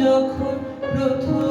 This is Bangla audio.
যখন প্রথম